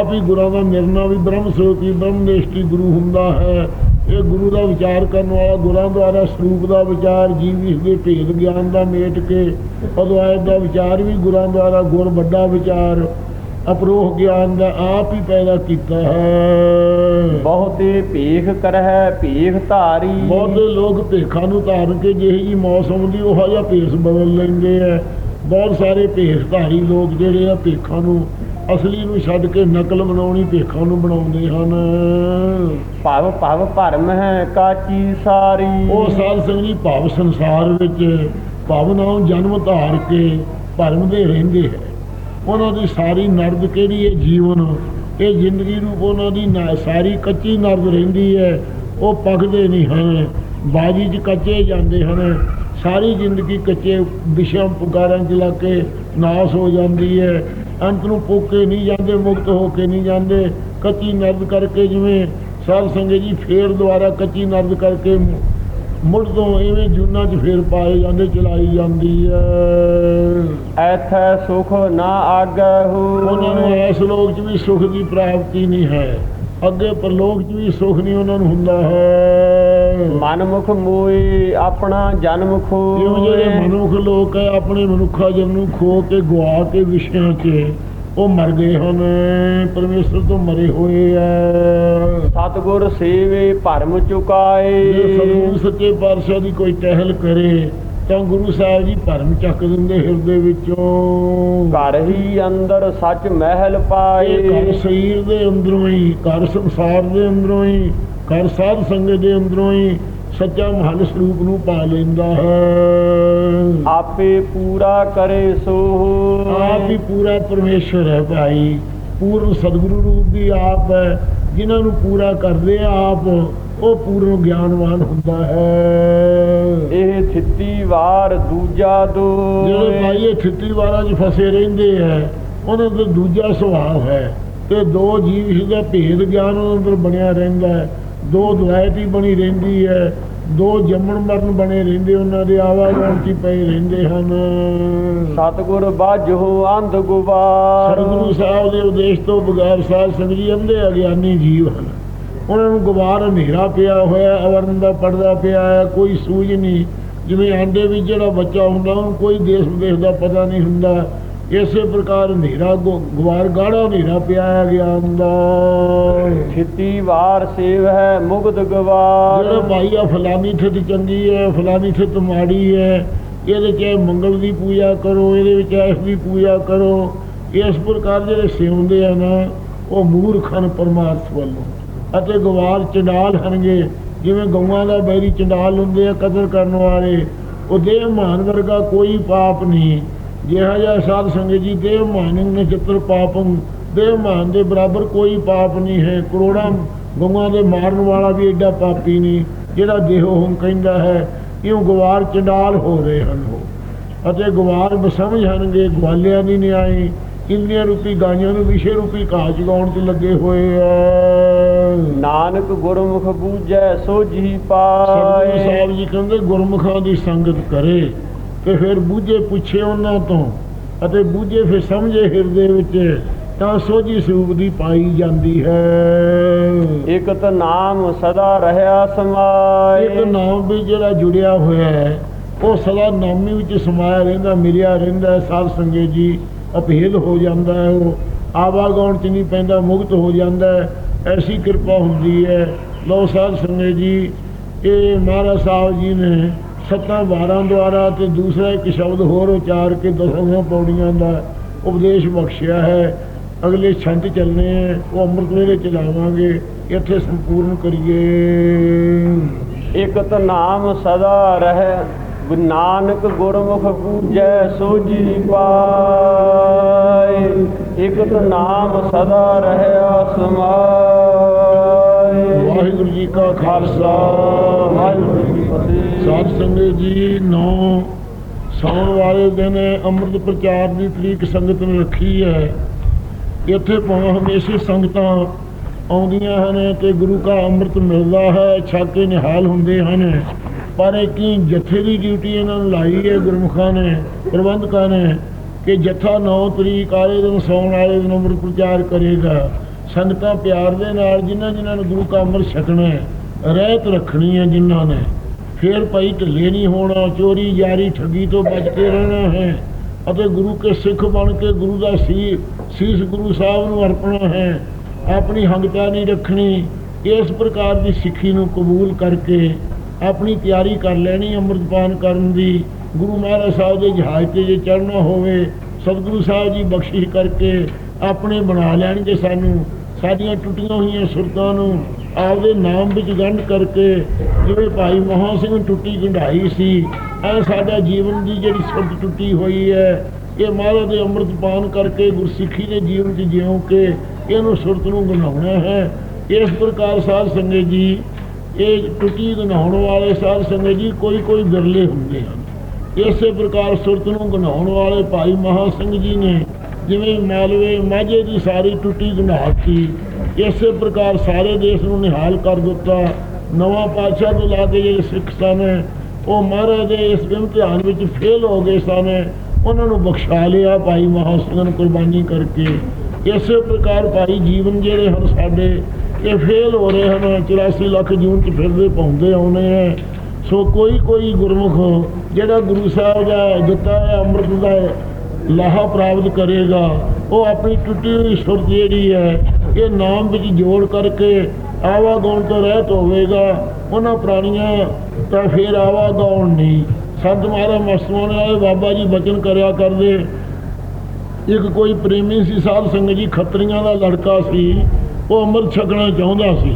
ਆਪ ਹੀ ਗੁਰਾਂ ਦਾ ਨਿਰਣਾ ਵੀ ਬ੍ਰਹਮ ਸਰੂਪੀ ਬ੍ਰਹਮ ਨਿਸ਼ਟੀ ਗੁਰੂ ਹੁੰਦਾ ਹੈ। ਇਹ ਗੁਰੂ ਦਾ ਵਿਚਾਰ ਕਰਨ ਵਾਲਾ ਗੁਰਾਂ ਦੁਆਰਾ ਸਰੂਪ ਦਾ ਵਿਚਾਰ ਜੀਵ ਇਸ ਦੇ ਭੇਦ ਗਿਆਨ ਦਾ ਮੇਟ ਕੇ ਅਦਵਾਇਤ ਦਾ ਵਿਚਾਰ ਵੀ ਗੁਰਾਂ ਦੁਆਰਾ ਗੁਰ ਵੱਡਾ ਵਿਚਾਰ। ਅਪਰੋਹ ਗਿਆਨ ਦਾ ਆਪ ਹੀ ਪੈਦਾ ਕੀਤਾ ਹੈ। ਬਹੁਤੇ ਭੇਖ ਕਰਹਿ ਭੇਖ ਧਾਰੀ। ਬਹੁਤੇ ਲੋਕ ਭੇਖਾਂ ਨੂੰ ਧਾਰਨ ਕੇ ਜਿਹੇ ਜੀ ਮੌਸਮ ਦੀ ਉਹ ਜਿਹਾ ਭੇਸ ਬਦਲ ਲੈਂਦੇ ਆ ਬਹੁਤ ਸਾਰੇ ਭੇਸਧਾਰੀ ਲੋਕ ਜਿਹੜੇ ਆ ਭੇਖਾਂ ਨੂੰ ਅਸਲੀ ਨੂੰ ਛੱਡ ਕੇ ਨਕਲ ਬਣਾਉਣੀ ਭੇਖਾਂ ਨੂੰ ਬਣਾਉਂਦੇ ਹਨ। ਭਵ ਭਵ ਭਰਮ ਹੈ ਕਾਚੀ ਸਾਰੀ। ਉਹ ਸਾਧ ਸੰਗਤ ਭਾਵ ਸੰਸਾਰ ਵਿੱਚ ਭਾਵਨਾਵਾਂ ਜਨਮ ਧਾਰ ਕੇ ਭਰਮ ਦੇ ਰਹਿੰਦੇ ਹੈ। ਉਹਨਾਂ ਦੀ ਸਾਰੀ ਨਰਦ ਕਿਹੜੀ ਹੈ? ਜੀਵਨ। ਇਹ ਜ਼ਿੰਦਗੀ ਰੂਪ ਉਹਨਾਂ ਦੀ ਨਾ- ਸਾਰੀ ਕੱਚੀ ਨਰਦ ਰਹਿੰਦੀ ਹੈ। ਉਹ ਪੱਕਦੇ ਨਹੀਂ ਹਨ। ਬਾਜੀ 'ਚ ਕੱਚੇ ਜਾਂਦੇ ਹਨ। ਸਾਰੀ ਜ਼ਿੰਦਗੀ ਕੱਚੇ ਵਿਸ਼ਮ ਪੁਕਾਰਾਂ 'ਚ ਲੱਗ ਕੇ ਨਾਸ ਹੋ ਜਾਂਦੀ ਹੈ। ਅੰਤ ਨੂੰ ਪੋਕੇ ਨਹੀਂ ਜਾਂਦੇ, ਮੁਕਤ ਹੋ ਕੇ ਨਹੀਂ ਜਾਂਦੇ। ਕੱਚੀ ਨਰਦ ਕਰਕੇ ਜਿਵੇਂ ਸਾਧ ਸੰਗਤ ਜੀ ਫੇਰ ਦੁਆਰਾ ਕੱਚੀ ਨਰਦ ਕਰਕੇ ਮੁੜ ਤੋਂ ਐਵੇਂ ਜੁਨਾ 'ਚ ਫੇਰ ਪਾਏ ਜਾਂਦੇ ਚਲਾਈ ਜਾਂਦੀ ਹੈ ਐਥੈ ਸੁਖ ਨਾ ਆਗਹੁ। ਉਹਨਾਂ ਨੂੰ ਇਸ ਲੋਕ 'ਚ ਵੀ ਸੁਖ ਦੀ ਪ੍ਰਾਪਤੀ ਨਹੀਂ ਹੈ। ਅੱਗੇ ਪਰਲੋਕ 'ਚ ਵੀ ਸੁਖ ਨਹੀਂ ਉਹਨਾਂ ਨੂੰ ਹੁੰਦਾ ਹੈ। ਮਨ ਮੁਖ ਮੋਏ ਆਪਣਾ ਜਨਮ ਜਿਉਂ ਜਿਹੜੇ ਮਨੁੱਖ ਲੋਕ ਹੈ ਆਪਣੇ ਮਨੁੱਖਾ ਜਨ ਨੂੰ ਖੋ ਕੇ ਗਵਾ ਕੇ ਵਿਸ਼ਿਆਂ 'ਚ ਉਹ ਮਰ ਗਏ ਹਨ ਪਰਮੇਸ਼ਰ ਤੋਂ ਮਰੇ ਹੋਏ ਆ। ਸਤਗੁਰ ਸੇਵੇ ਭਰਮ ਚੁਕਾਏ। ਜੇ ਸਤਿਗੁਰੂ ਸੱਚੇ ਪਾਤਸ਼ਾਹ ਦੀ ਕੋਈ ਟਹਿਲ ਕਰੇ ਤਾਂ ਗੁਰੂ ਸਾਹਿਬ ਜੀ ਭਰਮ ਚੱਕ ਦਿੰਦੇ ਹਿਰਦੇ ਵਿੱਚੋਂ। ਘਰ ਹੀ ਅੰਦਰ ਸੱਚ ਮਹਿਲ ਇਹ ਘਰ ਪਾਏ ਸਰੀਰ ਦੇ ਅੰਦਰੋਂ ਹੀ ਘਰ ਸੰਸਾਰ ਦੇ ਅੰਦਰੋਂ ਹੀ ਘਰ ਸਾਧ ਸੰਗਤ ਦੇ ਅੰਦਰੋਂ ਹੀ ਸੱਚਾ ਮਹਲ ਸਰੂਪ ਨੂੰ ਪਾ ਲੈਂਦਾ ਹੈ। ਆਪੇ ਪੂਰਾ ਕਰੇ ਸੋ। ਆਪ ਹੀ ਪੂਰਾ ਪਰਮੇਸ਼ਰ ਹੈ ਭਾਈ। ਪੂਰਨ ਸਤਿਗੁਰੂ ਰੂਪ ਵੀ ਆਪ ਹੈ। ਜਿਨ੍ਹਾਂ ਨੂੰ ਪੂਰਾ ਕਰਦੇ ਆ ਆਪ ਉਹ ਪੂਰਨ ਗਿਆਨਵਾਨ ਹੁੰਦਾ ਹੈ। ਇਹ ਥਿੱਤੀ ਵਾਰ ਦੂਜਾ ਜਿਹੜੇ ਦੋ ਭਾਈ ਇਹ ਠਿੱਤੀ ਵਾਰਾਂ 'ਚ ਫਸੇ ਰਹਿੰਦੇ ਹੈ ਉਹਨਾਂ ਦਾ ਦੂਜਾ ਸੁਭਾਅ ਹੈ। ਤੇ ਦੋ ਜੀਵ ਦਾ ਭੇਦ ਗਿਆਨ ਉਹਨਾਂ ਅੰਦਰ ਬਣਿਆ ਰਹਿੰਦਾ ਹੈ। ਦੋ ਦੁਆਇਤ ਹੀ ਬਣੀ ਰਹਿੰਦੀ ਹੈ ਦੋ ਜੰਮਣ ਮਰਨ ਬਣੇ ਰਹਿੰਦੇ ਉਹਨਾਂ ਦੇ ਆਵਾਜ਼ਾਂ ਹੀ ਪਏ ਰਹਿੰਦੇ ਹਨ। ਸਤਗੁਰ ਬਾਝੋ ਅੰਧ ਗੁਬਾਰ। ਸਤਿਗੁਰੂ ਸਾਹਿਬ ਦੇ ਉਦੇਸ਼ ਤੋਂ ਬਗੈਰ ਸਾਧ ਸੰਗਤ ਜੀ ਅੰਧੇ ਅਗਿਆਨੀ ਜੀਵ ਹਨ। ਉਹਨਾਂ ਨੂੰ ਗੁਬਾਰ ਹਨੇਰਾ ਪਿਆ ਹੋਇਆ ਅਵਰਨ ਦਾ ਪਰਦਾ ਪਿਆ ਹੈ ਕੋਈ ਸੂਝ ਨਹੀਂ। ਜਿਵੇਂ ਆਂਡੇ ਵਿੱਚ ਜਿਹੜਾ ਬੱਚਾ ਹੁੰਦਾ ਉਹਨੂੰ ਕੋਈ ਦੇਸ਼ ਵਿਦੇਸ਼ ਦਾ ਪਤਾ ਨਹੀਂ ਹੁੰਦਾ। ਇਸੇ ਪ੍ਰਕਾਰ ਹਨੇਰਾ ਗੁ- ਗੁਬਾਰ ਗਾੜਾ ਹਨੇਰਾ ਪਿਆ ਹੈ ਗਿਆਨ ਦਾ ਥਿੱਤੀ ਵਾਰ ਸੇਵ ਹੈ ਮੁਗਧ ਗਵਾਰ। ਜਿਹੜਾ ਭਾਈ ਆ ਫਲਾਨੀ ਥਿਤ ਚੰਗੀ ਹੈ ਫਲਾਨੀ ਥਿਤ ਮਾੜੀ ਹੈ ਇਹਦੇ ਚ ਮੰਗਲ ਦੀ ਪੂਜਾ ਕਰੋ ਇਹਦੇ ਵਿੱਚ ਇਸ ਦੀ ਪੂਜਾ ਕਰੋ ਇਸ ਪ੍ਰਕਾਰ ਜਿਹੜੇ ਸਿਉਂਦੇ ਆ ਨਾ ਉਹ ਮੂਰਖ ਹਨ ਪਰਮਾਰਥ ਵੱਲੋਂ। ਅਤੇ ਗਵਾਰ ਚੰਡਾਲ ਹਨਗੇ ਜਿਵੇਂ ਗਊਆਂ ਦਾ ਬੈਰੀ ਚੰਡਾਲ ਹੁੰਦੇ ਆ ਕਦਰ ਕਰਨ ਵਾਲੇ ਉਹ ਦੇਹ ਮਾਨ ਵਰਗਾ ਕੋਈ ਪਾਪ ਨਹੀਂ। ਜਿਹਾ ਜਿਹਾ ਸਾਧ ਸੰਗਤ ਜੀ ਦੇਹ ਮਾਨੰ ਨੇ ਚਿੱਤਰ ਪਾਪੰ ਦੇਹ ਮਾਨ ਦੇ ਬਰਾਬਰ ਕੋਈ ਪਾਪ ਨਹੀਂ ਹੈ। ਕਰੋੜਾਂ ਗਊਆਂ ਦੇ ਮਾਰਨ ਵਾਲਾ ਵੀ ਐਡਾ ਪਾਪੀ ਨਹੀਂ ਜਿਹੜਾ ਦੇਹੋ ਹਮ ਕਹਿੰਦਾ ਹੈ ਇਉਂ ਗਵਾਰ ਚੰਡਾਲ ਹੋ ਰਹੇ ਹਨ ਉਹ। ਅਤੇ ਗਵਾਰ ਬਸਮਝ ਹਨਗੇ ਗਵਾਲਿਆਂ ਦੀ ਨਿਆਈ ਇੰਨੀਆਂ ਰੂਪੀ ਗਾਈਆਂ ਨੂੰ ਵਿਸ਼ੇ ਰੂਪੀ ਘਾਹ ਚਗਾਉਣ ਤੇ ਲੱਗੇ ਹੋਏ ਆ। ਨਾਨਕ ਗੁਰਮੁਖ ਬੂਝੈ ਸੋਝੀ ਸਤਿਗੁਰੂ ਪਾਏ। ਸਾਹਿਬ ਜੀ ਕਹਿੰਦੇ ਗੁਰਮੁਖਾਂ ਦੀ ਸੰਗਤ ਕਰੇ। ਤੇ ਫਿਰ ਬੂਝੇ ਪੁੱਛੇ ਉਹਨਾਂ ਤੋਂ ਅਤੇ ਬੂਝੇ ਫਿਰ ਸਮਝੇ ਹਿਰਦੇ ਵਿੱਚ ਤਾਂ ਸੋਝੀ ਸਰੂਪ ਦੀ ਪਾਈ ਜਾਂਦੀ ਹੈ। ਇਕਤ ਨਾਮ ਸਦਾ ਰਹਿਆ ਸਮਾਏ। ਇੱਕ ਨਾਮ ਵੀ ਜਿਹੜਾ ਜੁੜਿਆ ਹੋਇਆ ਹੈ ਉਹ ਸਦਾ ਨਾਮੀ ਵਿੱਚ ਸਮਾਇਆ ਰਹਿੰਦਾ ਮਿਲਿਆ ਰਹਿੰਦਾ ਸਾਧ ਸੰਗਤ ਜੀ ਅਭੇਦ ਹੋ ਜਾਂਦਾ ਹੈ ਉਹ ਆਵਾਗਾਉਣ ਚ ਨਹੀਂ ਪੈਂਦਾ ਮੁਕਤ ਹੋ ਜਾਂਦਾ ਹੈ ਐਸੀ ਕਿਰਪਾ ਹੁੰਦੀ ਹੈ। ਲੋ ਸਾਧ ਸੰਗਤ ਜੀ ਇਹ ਮਹਾਰਾਜ ਸਾਹਿਬ ਜੀ ਨੇ ਸੱਤਾਂ ਵਾਰਾਂ ਦੁਆਰਾ ਤੇ ਦੂਸਰਾ ਇੱਕ ਸ਼ਬਦ ਹੋਰ ਉਚਾਰ ਕੇ ਦਸਾਂ ਪੌੜੀਆਂ ਦਾ ਉਪਦੇਸ਼ ਬਖਸ਼ਿਆ ਹੈ। ਅਗਲੇ ਛੰਤ ਚੱਲਨੇ ਹੈ ਉਹ ਅੰਮ੍ਰਿਤ ਵੇਲੇ ਚਲਾਵਾਂਗੇ ਇੱਥੇ ਸੰਪੂਰਨ ਕਰੀਏ। ਇਕਤ ਨਾਮ ਸਦਾ ਰਹਿ ਗੁ- ਨਾਨਕ ਗੁਰਮੁਖ ਪੂਜੈ ਸੋਝੀ ਪਾਏ। ਇਕਤ ਨਾਮ ਸਦਾ ਰਹਿਆ ਸਮਾਏ ਵਾਹਿਗੁਰੂ ਜੀ ਕਾ ਖਾਲਸਾ। ਵਾਹਿਗੁਰੂ ਜੀ ਕੀ ਫਤਿਹ। ਸਾਧ ਸੰਗਤ ਜੀ ਨੌ ਸਾਉਣ ਵਾਲੇ ਦਿਨ ਅੰਮ੍ਰਿਤ ਪ੍ਰਚਾਰ ਦੀ ਤਰੀਕ ਸੰਗਤ ਨੇ ਰੱਖੀ ਹੈ। ਇੱਥੇ ਭਾਵੇਂ ਹਮੇਸ਼ਾ ਸੰਗਤਾਂ ਆਉਂਦੀਆਂ ਹਨ ਤੇ ਗੁਰੂ ਕਾ ਅੰਮ੍ਰਿਤ ਮਿਲਦਾ ਹੈ, ਛਕ ਕੇ ਨਿਹਾਲ ਹੁੰਦੇ ਹਨ। ਪਰ ਇਹ ਕੀ ਜਥੇ ਦੀ ਡਿਊਟੀ ਇਹਨਾਂ ਨੂੰ ਲਾਈ ਹੈ ਗੁਰਮੁਖਾਂ ਨੇ, ਪ੍ਰਬੰਧਕਾਂ ਨੇ ਕਿ ਜਥਾ 9 ਤਰੀਕ ਵਾਲੇ ਦਿਨ ਸੌਣ ਵਾਲੇ ਦਿਨ ਅੰਮ੍ਰਿਤ ਪ੍ਰਚਾਰ ਕਰੇਗਾ। ਸੰਗਤਾਂ ਪਿਆਰ ਦੇ ਨਾਲ ਜਿਨ੍ਹਾਂ ਜਿਨ੍ਹਾਂ ਨੂੰ ਗੁਰੂ ਕਾ ਅੰਮ੍ਰਿਤ ਛਕਣਾ ਹੈ, ਰਹਿਤ ਰੱਖਣੀ ਹੈ ਜਿਨ੍ਹਾਂ ਨੇ। ਫਿਰ ਭਾਈ ਢਿੱਲੇ ਨਹੀਂ ਹੋਣਾ, ਚੋਰੀ ਯਾਰੀ ਠੱਗੀ ਤੋਂ ਬਚ ਕੇ ਰਹਿਣਾ ਹੈ ਅਤੇ ਗੁਰੂ ਕੇ ਸਿੱਖ ਬਣ ਕੇ ਗੁਰੂ ਦਾ ਸੀ, ਸੀਸ ਗੁਰੂ ਸਾਹਿਬ ਨੂੰ ਅਰਪਣਾ ਹੈ, ਆਪਣੀ ਹੰਗਤਾ ਨਹੀਂ ਰੱਖਣੀ, ਇਸ ਪ੍ਰਕਾਰ ਦੀ ਸਿੱਖੀ ਨੂੰ ਕਬੂਲ ਕਰਕੇ ਆਪਣੀ ਤਿਆਰੀ ਕਰ ਲੈਣੀ ਅੰਮ੍ਰਿਤਪਾਨ ਕਰਨ ਦੀ, ਗੁਰੂ ਮਹਾਰਾਜ ਸਾਹਿਬ ਦੇ ਜਹਾਜ਼ ਤੇ ਜੇ ਚੜ੍ਹਨਾ ਹੋਵੇ, ਸਤਿਗੁਰੂ ਸਾਹਿਬ ਜੀ ਬਖਸ਼ਿਸ਼ ਕਰਕੇ ਆਪਣੇ ਬਣਾ ਲੈਣਗੇ ਸਾਨੂੰ, ਸਾਡੀਆਂ ਟੁੱਟੀਆਂ ਹੋਈਆਂ ਸੁਰਤਾਂ ਨੂੰ। ਆਪਦੇ ਨਾਮ ਵਿੱਚ ਗੰਢ ਕਰਕੇ ਜਿਵੇਂ ਭਾਈ ਮੋਹਨ ਸਿੰਘ ਟੁੱਟੀ ਗੰਢਾਈ ਸੀ ਐ ਸਾਡਾ ਜੀਵਨ ਦੀ ਜਿਹੜੀ ਸੁਰਤ ਟੁੱਟੀ ਹੋਈ ਹੈ, ਇਹ ਮਹਾਰਾਜ ਦੇ ਅੰਮ੍ਰਿਤ ਪਾਨ ਕਰਕੇ ਗੁਰਸਿੱਖੀ ਦੇ ਜੀਵਨ 'ਚ ਜਿਉਂ ਕੇ ਇਹਨੂੰ ਸੁਰਤ ਨੂੰ ਬਣਾਉਣਾ ਹੈ। ਇਸ ਪ੍ਰਕਾਰ ਸਾਧ ਸੰਗਤ ਜੀ, ਇਹ ਟੁੱਟੀ ਗਨਾਉਣ ਵਾਲੇ ਸਾਧ ਸੰਗਤ ਜੀ ਕੋਈ ਕੋਈ ਬਿਰਲੇ ਹੁੰਦੇ ਹਨ। ਇਸੇ ਪ੍ਰਕਾਰ ਸੁਰਤ ਨੂੰ ਗਨਾਉਣ ਵਾਲੇ ਭਾਈ ਮਹਾ ਸਿੰਘ ਜੀ ਨੇ ਜਿਵੇਂ ਮਾਲਵੇ ਮਾਝੇ ਦੀ ਸਾਰੀ ਟੁੱਟੀ ਗਨਾਤੀ ਇਸੇ ਪ੍ਰਕਾਰ ਸਾਰੇ ਦੇਸ਼ ਨੂੰ ਨਿਹਾਲ ਕਰ ਦਿੱਤਾ। ਨਵਾਂ ਪਾਤਸ਼ਾਹ ਤੋਂ ਲਾ ਕੇ ਜਿਹੜੇ ਸਿੱਖ ਸਨ, ਉਹ ਮਹਾਰਾਜ ਦੇ ਇਸ ਇਮਤਿਹਾਨ ਵਿੱਚ ਫੇਲ ਹੋ ਗਏ ਸਨ। ਉਹਨਾਂ ਨੂੰ ਬਖਸ਼ਾ ਲਿਆ ਭਾਈ ਮਹਾ ਕੁਰਬਾਨੀ ਕਰਕੇ। ਇਸੇ ਪ੍ਰਕਾਰ ਭਾਈ ਜੀਵਨ ਜਿਹੜੇ ਹਨ ਸਾਡੇ, ਇਹ ਫੇਲ ਹੋ ਰਹੇ ਹਨ। 84 ਲੱਖ ਜੂਨ ਚ ਫਿਰਦੇ ਪਾਉਂਦੇ ਆਉਣੇ ਹੈ ਸੋ ਕੋਈ ਕੋਈ ਗੁਰਮੁਖ ਜਿਹੜਾ ਗੁਰੂ ਸਾਹਿਬ ਦਾ ਦਿੱਤਾ ਹੈ ਅੰਮ੍ਰਿਤ ਦਾ ਲਾਹਾ ਪ੍ਰਾਪਤ ਕਰੇਗਾ, ਉਹ ਆਪਣੀ ਟੁੱਟੀ ਹੋਈ ਸੁਰਤ ਜਿਹੜੀ ਹੈ ਇਹ ਨਾਮ ਵਿੱਚ ਜੋੜ ਕਰਕੇ ਆਵਾਗਾਉਣ ਤੋਂ ਰਹਿਤ ਹੋਵੇਗਾ। ਉਹਨਾਂ ਪ੍ਰਾਣੀਆਂ ਤਾਂ ਫਿਰ ਆਵਾਗਾਉਣ ਨਹੀਂ। ਸੰਤ ਮਹਾਰਾਜ ਮਸਤਮਾਨ ਆਏ, ਬਾਬਾ ਜੀ ਬਚਨ ਕਰਿਆ ਕਰਦੇ। ਇੱਕ ਕੋਈ ਪ੍ਰੇਮੀ ਸੀ, ਸਾਧ ਸੰਗਤ ਜੀ, ਖੱਤਰੀਆਂ ਦਾ ਲੜਕਾ ਸੀ। ਉਹ ਅੰਮ੍ਰਿਤ ਛਕਣਾ ਚਾਹੁੰਦਾ ਸੀ।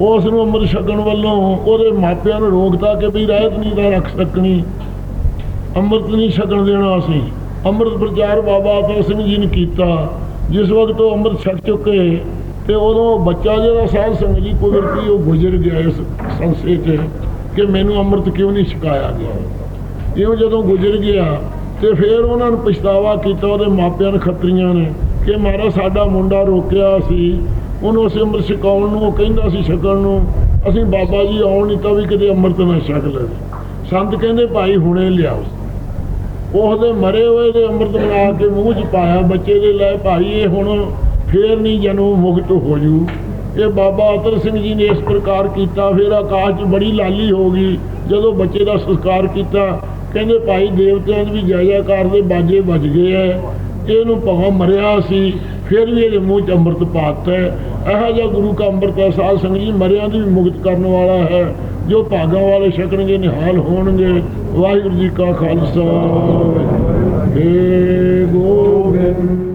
ਉਸ ਨੂੰ ਅੰਮ੍ਰਿਤ ਛਕਣ ਵੱਲੋਂ ਉਹਦੇ ਮਾਪਿਆਂ ਨੂੰ ਰੋਕਤਾ ਕਿ ਵੀ ਰਹਿਤ ਨਹੀਂ ਦਾ ਰੱਖ ਸਕਣੀ। ਅੰਮ੍ਰਿਤ ਨਹੀਂ ਛਕਣ ਦੇਣਾ ਸੀ ਅੰਮ੍ਰਿਤ ਪ੍ਰਚਾਰ ਬਾਬਾ ਅਤਰ ਸਿੰਘ ਜੀ ਨੇ ਕੀਤਾ। ਜਿਸ ਵਕਤ ਉਹ ਅੰਮ੍ਰਿਤ ਛਕ ਚੁੱਕੇ ਤੇ ਉਦੋਂ ਬੱਚਾ ਜਿਹੜਾ ਸਾਧ ਸੰਗਤ ਜੀ ਕੁਦਰਤੀ ਉਹ ਗੁਜ਼ਰ ਗਿਆ ਇਸ ਸੰਸੇ ਤੇ ਕਿ ਮੈਨੂੰ ਅੰਮ੍ਰਿਤ ਕਿਉਂ ਨਹੀਂ ਛਕਾਇਆ ਗਿਆ? ਇਉਂ ਜਦੋਂ ਗੁਜ਼ਰ ਗਿਆ ਤੇ ਫਿਰ ਉਹਨਾਂ ਨੂੰ ਪਛਤਾਵਾ ਕੀਤਾ, ਉਹਦੇ ਮਾਪਿਆਂ ਨੇ ਖੱਤਰੀਆਂ ਨੇ ਕਿ ਮਹਾਰਾਜ ਸਾਡਾ ਮੁੰਡਾ ਰੋਕਿਆ ਸੀ, ਉਹਨੂੰ ਅਸੀਂ ਅੰਮ੍ਰਿਤ ਛਕਾਉਣ ਨੂੰ, ਉਹ ਕਹਿੰਦਾ ਸੀ ਛਕਣ ਨੂੰ, ਅਸੀਂ ਬਾਬਾ ਜੀ ਆਉਣ ਨਹੀਂ ਤਾਂ ਵੀ ਕਿਤੇ ਅੰਮ੍ਰਿਤ ਨਾ ਛਕ ਲਵੇ। ਸੰਤ ਕਹਿੰਦੇ, ਭਾਈ ਹੁਣੇ ਲਿਆਓ। ਉਹਦੇ ਮਰੇ ਹੋਏ ਦੇ ਅੰਮ੍ਰਿਤ ਬਣਾ ਕੇ ਮੂੰਹ 'ਚ ਪਾਇਆ, ਬੱਚੇ ਦੇ ਲੈ ਭਾਈ, ਇਹ ਹੁਣ ਫੇਰ ਨਹੀਂ ਜਨੂ ਮੁਕਤ ਹੋ ਜੂ। ਇਹ ਬਾਬਾ ਅਤਰ ਸਿੰਘ ਜੀ ਨੇ ਇਸ ਪ੍ਰਕਾਰ ਕੀਤਾ, ਫਿਰ ਆਕਾਸ਼ 'ਚ ਬੜੀ ਲਾਲੀ ਹੋ ਗਈ। ਜਦੋਂ ਬੱਚੇ ਦਾ ਸੰਸਕਾਰ ਕੀਤਾ, ਕਹਿੰਦੇ ਭਾਈ ਦੇਵਤਿਆਂ ਦੀ ਵੀ ਜੈ ਜੈਕਾਰ ਦੇ ਬਾਜੇ ਵੱਜ ਗਏ ਐ। ਇਹਨੂੰ ਭਾਵੇਂ ਮਰਿਆ ਸੀ, ਫਿਰ ਵੀ ਇਹਦੇ ਮੂੰਹ 'ਚ ਅੰਮ੍ਰਿਤ ਪਾਤਾ ਹੈ ਇਹੋ ਜਿਹਾ ਗੁਰੂ ਕਾ ਅੰਮ੍ਰਿਤ ਹੈ ਸਾਧ ਸੰਗਤ ਜੀ ਮਰਿਆਂ ਦੀ ਵੀ ਮੁਕਤ ਕਰਨ ਵਾਲਾ ਹੈ। ਜੋ ਭਾਗਾਂ ਵਾਲੇ ਛਕਣਗੇ, ਨਿਹਾਲ ਹੋਣਗੇ। ਵਾਹਿਗੁਰੂ ਜੀ ਕਾ ਖਾਲਸਾ। ਏ ਗੋਬਿੰਦ